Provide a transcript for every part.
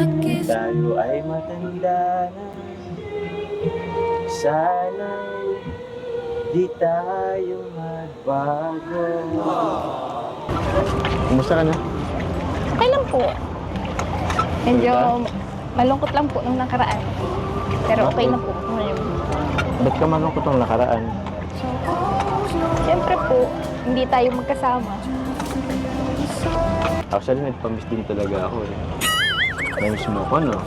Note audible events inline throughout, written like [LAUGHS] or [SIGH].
tayo ay matanda na Sana'y di tayo magbago Kumusta ka na? Okay lang po. Medyo malungkot lang po nung nakaraan. Pero okay na po ngayon. Ba't ka malungkot ang nakaraan? Siyempre po, hindi tayo magkasama. Actually, nagpamiss din talaga ako eh. Namiss mo ko, no?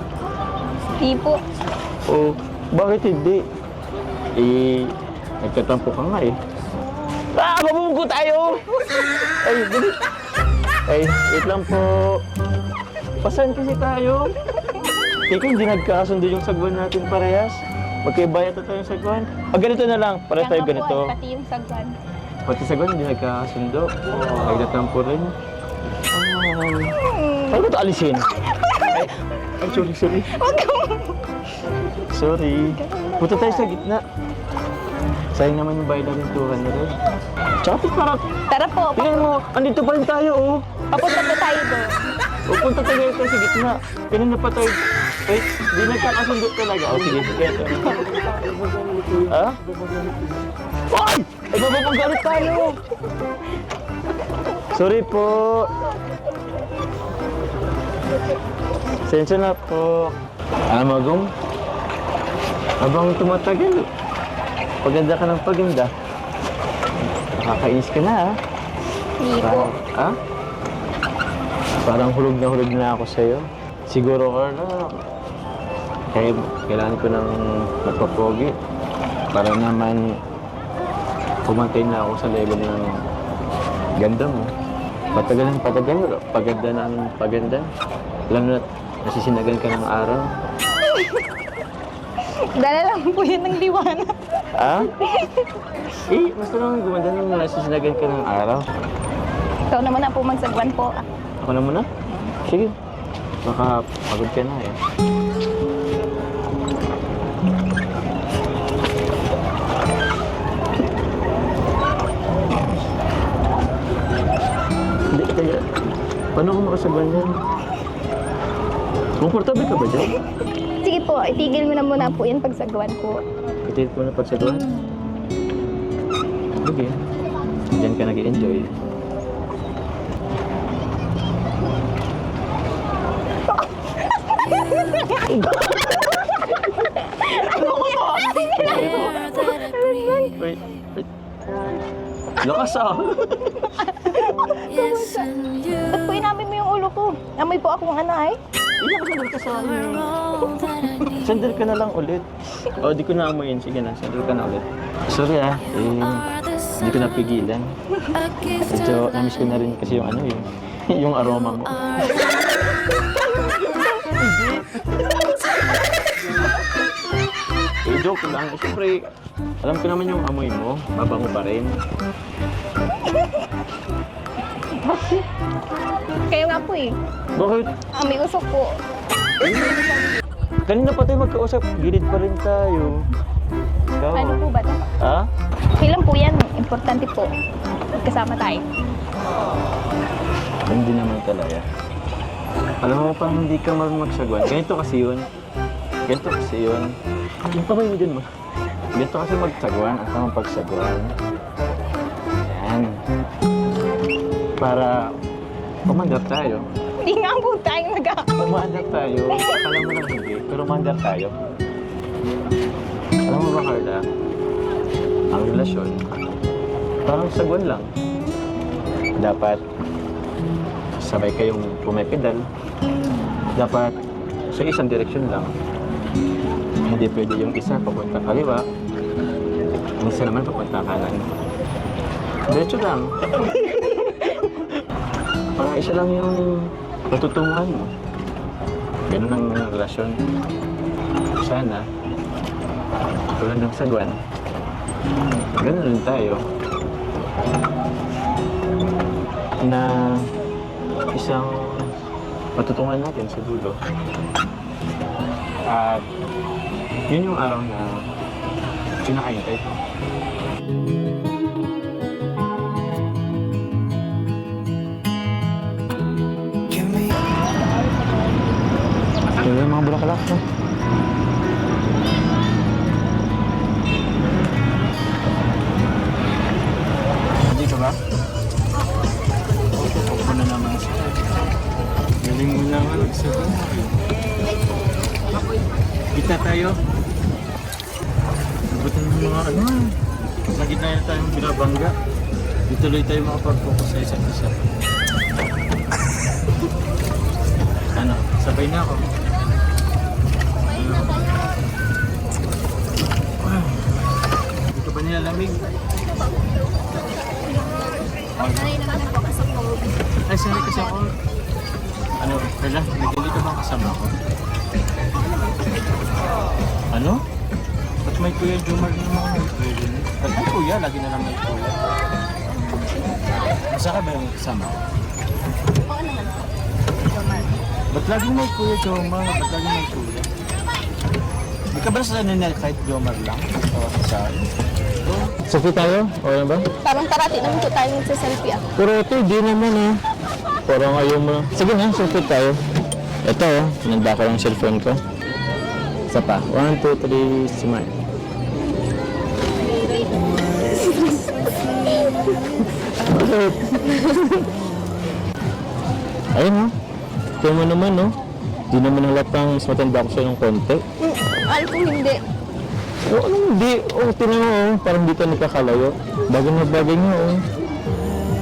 Hindi po. Oo. bakit hindi? Eh, nagkatampo ka nga eh. Ah, mabungko tayo! Ay, dali. Ay, wait lang po. Pasan kasi tayo? Teka, hindi nagkakasundo yung sagwan natin parehas. Magkaibayat na tayo sagwan. Ah, ganito na lang. Para tayo ganito. Ay, pati yung sagwan. Pati sagwan, hindi nagkakasundo. Nagtatampo rin. Um, paano ba ito alisin? Ay, sorry, sorry. Sorry. Punta tayo sa gitna. Sayang naman yung bayad natin 200. Tsaka parang, Tara po, pa- tingnan mo, andito pa rin tayo, oh. papunta na tayo doon. Pupunta tayo tayo sa gitna. Kanina pa tayo, ay, di nagkakasundo talaga. O, sige, sige. ito. Ha? Ay! Ay, mapapagalit tayo! Sorry po. Sensya na po. Alam mo, Gum, habang tumatagal, paganda ka ng paganda. Nakakainis ka na, ha? Hindi po. Parang, ha? Parang hulog na hulog na ako sa'yo. Siguro, Carla, kaya kailangan ko ng magpapogi para naman pumantain na ako sa level ng ganda mo. Patagal ng patagal, paganda ng paganda. Alam na, nasisinagan ka ng araw. Dala lang po yun ng liwanag. Ha? eh, basta naman gumanda nung nasisinagan ka ng araw. Ikaw naman na po magsagwan po. Ako na muna? Sige. Baka pagod ka na eh. Hindi, kaya... Paano ako makasagwan yan? Komportable ka ba dyan? Sige po, itigil mo na muna po yan pagsagwan po. Itit mo na pagsagwan? Sige. Diyan ka nag-enjoy. Wait, wait. Lakas ah! Po inamin mo yung ulo ko? Amoy po akong ay. Ilang sandal ka sa amin. Sandal ka na lang ulit. O, di ko na amoyin. Sige na, sandal ka na ulit. Sorry ah, eh, hindi ko napigilan. Medyo namiss ko na rin kasi yung ano yung, [LAUGHS] yung aroma mo. Eh, joke lang. Siyempre, alam ko naman yung amoy mo. Mabango pa rin. Kayo nga po eh. Bakit? Amoy usok po. Kanina pa tayo magkausap. Gilid pa rin tayo. Ikaw. Ano po ba ito? Ha? Lang po yan. Importante po. Magkasama tayo. Hindi naman talaga. Alam mo pa, hindi ka marunong magsagwan. Ganito kasi yun. Ganito kasi yun. Yung kamay mo dyan mo. Ganito kasi magsagwan. Ang tamang pagsagwan. Para pumandar tayo. Hindi nga po tayo nag Pumandar tayo. Alam mo lang hindi. Pero mandar tayo. Alam mo ba, Carla? Ang relasyon, parang sagwan lang. Dapat sabay kayong pumipedal. Dapat sa isang direksyon lang. Hindi pwede yung isa papunta kaliwa, isa naman papunta kanan. Diretso lang. Parang isa lang yung patutunguhan mo. Ganun ang relasyon. Sana, tulad ng sagwan, ganun rin tayo. Na isang patutungan natin sa dulo. At yun yung araw na pinakahintay ko. Ganda ng mga bulaklak. No? Ka ba? Opo na naman siya. Galing mo naman. Kita tayo. Buti ng mga ano. Sa gitna na tayong binabangga. Di tuloy tayo makapag-focus sa isa't isa. Ano, sabay na ako. Ba nilalamig? Ay, sorry kasi ako. Ano, Carla, nagdali ka bang kasama ako? Ano? Ba't may kuya Jomar na mga may kuya din? Ba't may kuya? Lagi na lang may kuya. Masa ka ba yung kasama ko? Ba't laging may kuya Jomar? Ba't laging may kuya? Di ka ba sa nila kahit Jomar lang? O saan? Selfie tayo? O ano ba? Parang parati naman po tayo sa selfie ah. Pero ito, di naman ah. Parang ayaw mo. Sige na, selfie tayo. Ito oh, nanda ko lang cellphone ko. Isa pa. One, two, three, smile. Bakit? [LAUGHS] Ayun oh. Tingnan mo naman oh. Di naman halatang mas matanda ko sa'yo ng konti. Hmm, alam ko hindi. O ano hindi? O tinan mo oh, parang di ka nagkakalayo. Bagay na bagay nga oh.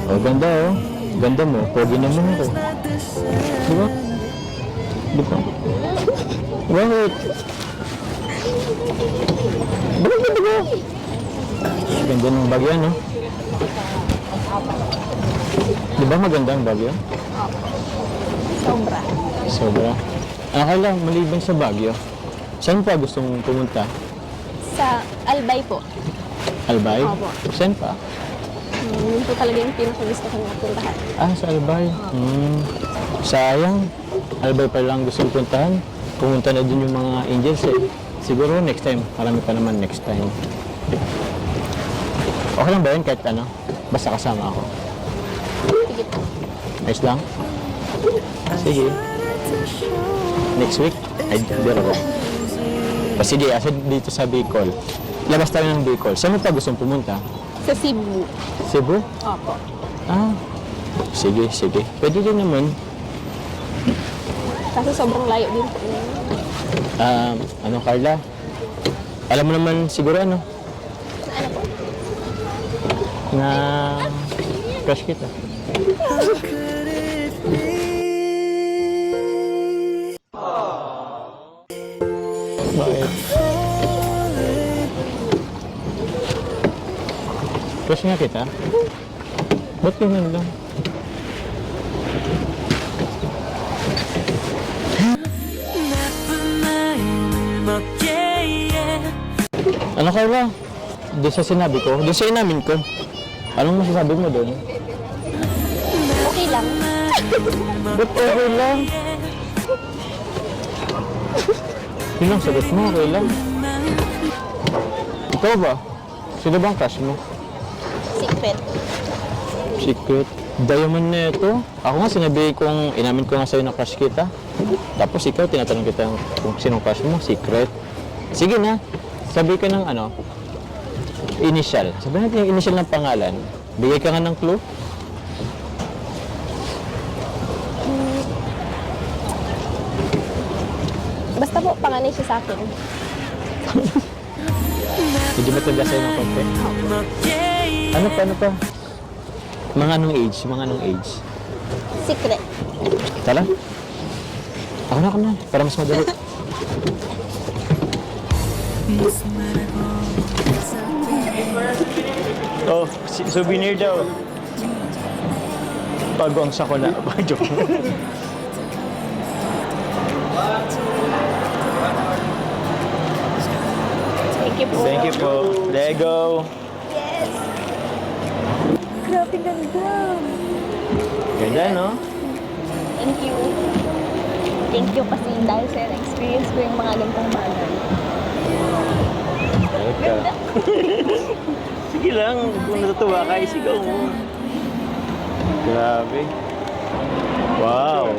O ganda oh. Ganda mo, pogi naman ako. Di ba? Di ba? [LAUGHS] Bakit? Bakit ba ba? Ganda ng bagyo no? Di ba maganda ang bagyo? Sobra. Sobra. Ah, kala, maliban sa Baguio, saan pa gustong pumunta? Sa Albay po. Albay? Opo. Saan pa? Hmm, yun po talaga yung pinakagusto kong napuntahan. Ah, sa Albay. Hmm. Sayang. Albay pa lang gusto puntahan. Pumunta na din yung mga angels eh. Siguro next time. Marami pa naman next time. Okay lang ba yun kahit ano? Basta kasama ako. Sige po. Ayos lang? Sige. Next week? Ay, biro ko. O sige, asa dito sa Bicol. Labas tayo ng Bicol. Saan mo pa gustong pumunta? Sa Cebu. Cebu? Opo. Ah. Sige, sige. Pwede din naman. Kaso sobrang layo din po. Um, ano Carla? Alam mo naman siguro ano? Ano po? Na crush kita. [LAUGHS] Crush nga kita? Ba't ganyan lang? Ano Carla? Doon sa sinabi ko, doon sa inamin ko. Anong masasabi mo doon? Okay lang. Ba't okay lang? Yun lang sagot mo, okay lang. Ikaw ba? Sino bang crush mo? Secret. Secret. Diamond na ito. Ako nga sinabi kong, inamin ko nga sa'yo na crush kita. Tapos ikaw, tinatanong kita kung sinong crush mo. Secret. Sige na. Sabi ka ng ano, initial. Sabi natin yung initial ng pangalan. Bigay ka nga ng clue. Basta po, panganay siya sa akin. [LAUGHS] Hindi matanda sa'yo ng konti. Ano pa, ano pa? Mga anong age? Mga anong age? Secret. Tala. Ako na, ako na. Para mas madali. [LAUGHS] oh, si- souvenir daw. Pagong sa ko na. Joke. Thank you po. Thank you po. Lego. Yes. Grabe ganda. Ganda, no? Thank you. Thank you kasi dahil sa experience ko yung mga ganitong bagay. Ganda. [LAUGHS] Sige lang, kung natutuwa ka, isigaw mo. Grabe. Wow.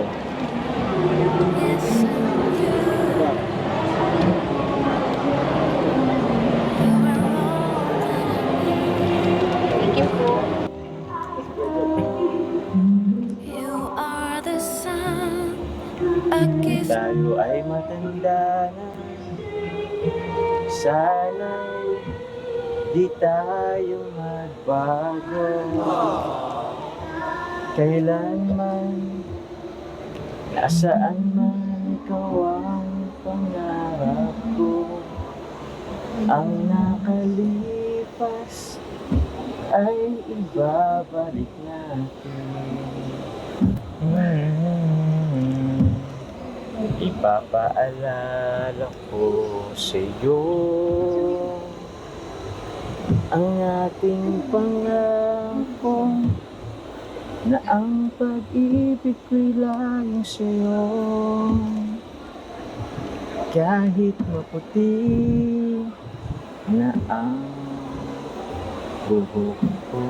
Tayo ay matanda na. Sana'y di tayo magbago. Kailanman Nasaan man ikaw ang pangarap ko? Ang nakalipas ay ibabalik natin. Hmm, Ipapaalala ko sa iyo ang ating pangako na ang pag-ibig ko'y laging sa'yo. Kahit maputi na ang buhok ko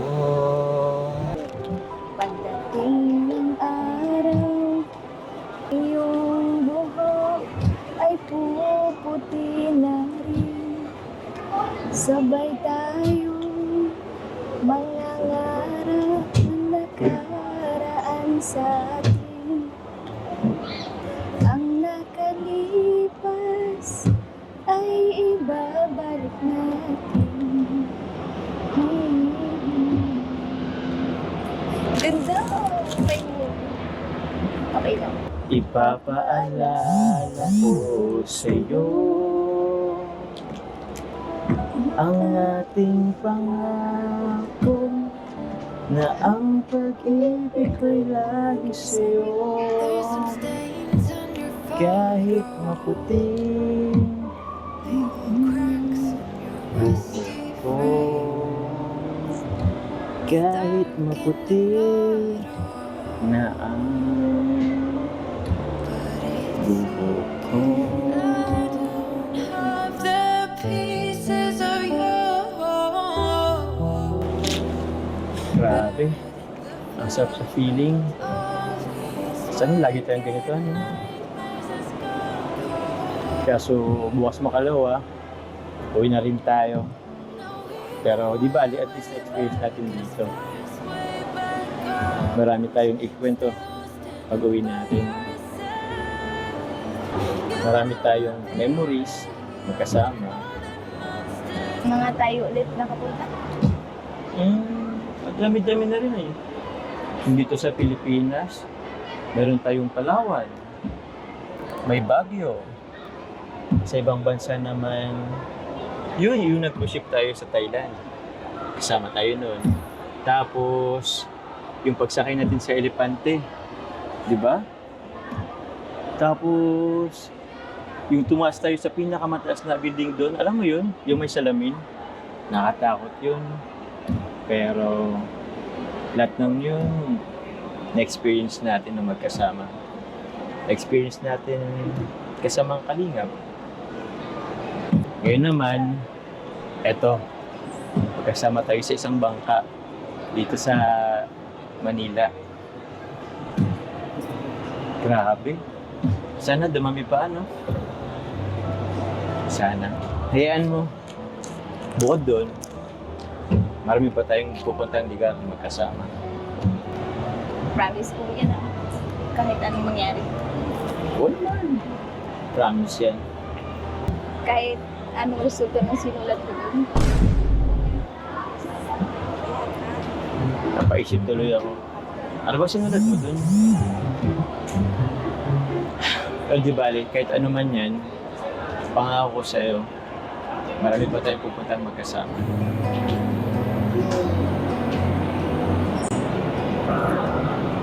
puputi na rin. Sabay tayong mga ngarap na nakaraan sa atin. Ipapaalala ko sa'yo ang ating pangako na ang pag-ibig ko'y lagi sa'yo. Kahit maputi ko kahit maputi na ang buhok ko. Grabe. Ang sarap sa feeling. Sana lagi tayong ganito, ano? Kaso bukas makalawa, uwi na rin tayo. Pero di ba, at least na-experience natin dito. Marami tayong ikwento pag uwi natin. Marami tayong memories magkasama. Mga tayo ulit nakapunta. Mm, at dami-dami na rin eh. Dito sa Pilipinas, meron tayong Palawan, may Baguio. Sa ibang bansa naman, yun, yung nag-cruise tayo sa Thailand. Kasama tayo noon. Tapos, yung pagsakay natin sa Elepante, di ba? Tapos, yung tumaas tayo sa pinakamataas na building doon, alam mo yun, yung may salamin, nakatakot yun. Pero lahat ng yun, na-experience natin na magkasama. Na-experience natin kasamang kalingap. Ngayon naman, eto, magkasama tayo sa isang bangka dito sa Manila. Grabe. Sana dumami pa, ano? Sana. Hayaan mo. Bukod doon, marami pa tayong pupuntang lugar na magkasama. Promise po yan ah. Kahit anong mangyari. Wala. Promise yan. Kahit anong resulta ng sinulat ko dun. Napaisip tuloy ako. Ano ba sinulat mo dun? [SIGHS] Well, di bali, kahit ano man yan, pangako ko sa'yo, marami pa tayong pupuntang magkasama.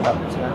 Tapos na.